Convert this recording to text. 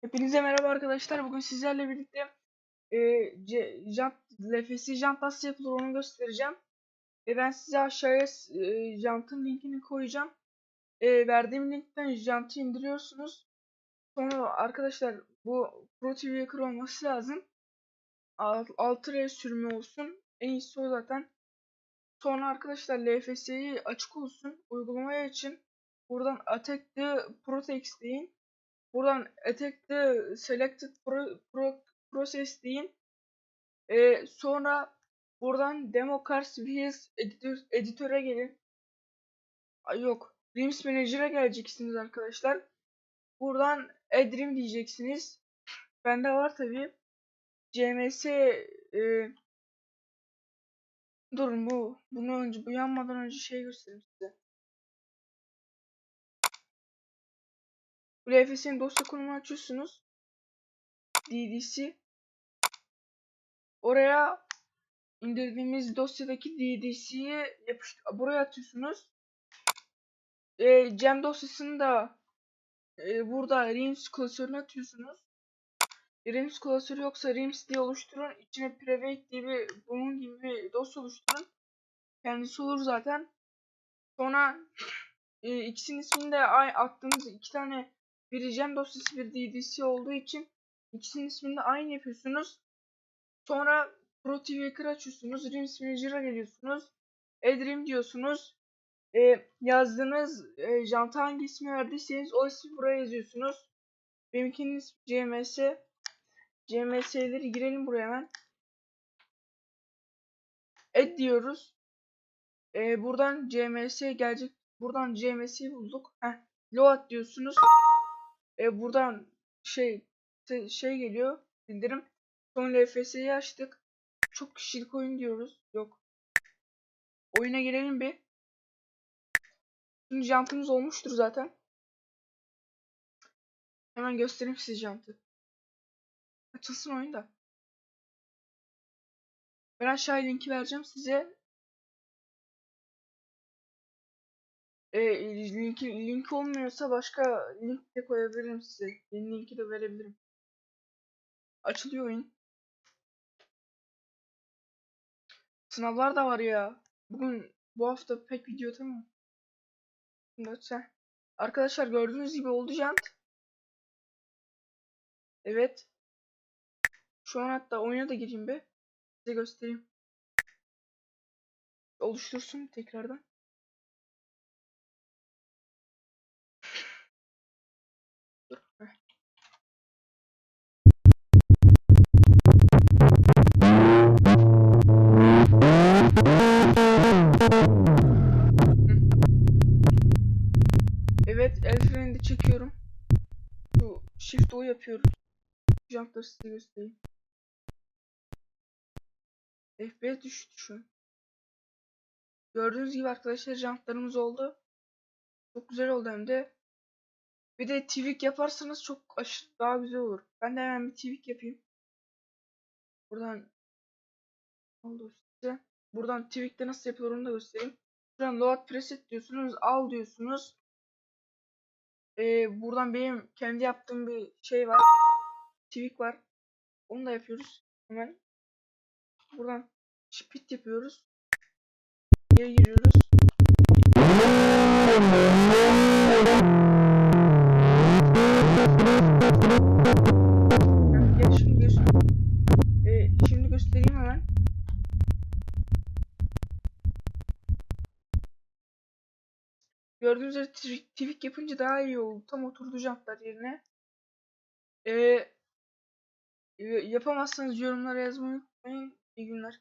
Hepinize merhaba arkadaşlar. Bugün sizlerle birlikte e, jant, LFS jant nasıl yapılır onu göstereceğim. E, ben size aşağıya e, jantın linkini koyacağım. E, verdiğim linkten jantı indiriyorsunuz. Sonra arkadaşlar bu Pro TV Hacker olması lazım. Alt, 6 sürümü olsun. En iyisi o zaten. Sonra arkadaşlar LFS'yi açık olsun. Uygulamaya için buradan Attack the Protect deyin. Buradan attack the selected pro, pro, process deyin. Ee, sonra buradan demo cars vs editör, editöre gelin. Ay yok. Rims Manager'a geleceksiniz arkadaşlar. Buradan Adrim diyeceksiniz. Bende var tabi. CMS e, durun bu bunu önce bu yanmadan önce şey göstereyim size. Bu LFS'in dosya konumunu açıyorsunuz. DDC. Oraya indirdiğimiz dosyadaki DDC'yi yapıştır buraya atıyorsunuz. E, Cem dosyasını da e, burada RIMS klasörüne atıyorsunuz. RIMS klasörü yoksa RIMS diye oluşturun. İçine private diye bir bunun gibi bir dosya oluşturun. Kendisi olur zaten. Sonra e, ikisinin ismini de ay attığınız iki tane bir Gem dosyası bir DDC olduğu için ikisinin ismini de aynı yapıyorsunuz. Sonra Pro TV Hacker açıyorsunuz. Rims Manager'a geliyorsunuz. Edrim diyorsunuz. E, yazdığınız e, janta hangi ismi verdiyseniz o ismi buraya yazıyorsunuz. Benimkinin ismi CMS. CMS'leri girelim buraya hemen. Ed diyoruz. E, buradan CMS gelecek. Buradan CMS'yi bulduk. Heh. Load diyorsunuz. E, buradan şey şey geliyor bildirim. Son LFS'yi açtık. Çok kişilik oyun diyoruz. Yok. Oyuna girelim bir. Şimdi jantımız olmuştur zaten. Hemen göstereyim size jantı. Açılsın oyun da. Ben aşağıya linki vereceğim size. E, linki, link olmuyorsa başka link de koyabilirim size. Yeni linki de verebilirim. Açılıyor oyun. Sınavlar da var ya. Bugün bu hafta pek video tamam. Neyse. Arkadaşlar gördüğünüz gibi oldu jant. Evet. Şu an hatta oyuna da gireyim be. Size göstereyim. Oluştursun tekrardan. Çekiyorum. Şu shift O yapıyoruz. Jumpları size göstereyim. FPS düştü şu. Gördüğünüz gibi arkadaşlar jantlarımız oldu. Çok güzel oldu hem de. Bir de tweak yaparsanız çok aşırı daha güzel olur. Ben de hemen bir tweak yapayım. Buradan oldu size. Buradan tweak'te nasıl yapılır onu da göstereyim. Buradan load preset diyorsunuz. Al diyorsunuz. Ee, buradan benim kendi yaptığım bir şey var. Tweak var. Onu da yapıyoruz. Hemen. Buradan split yapıyoruz. Geri giriyoruz. Gördüğünüz üzere tweak, yapınca daha iyi oldu. Tam oturdu yerine. Ee, yapamazsanız yorumlara yazmayı unutmayın. İyi günler.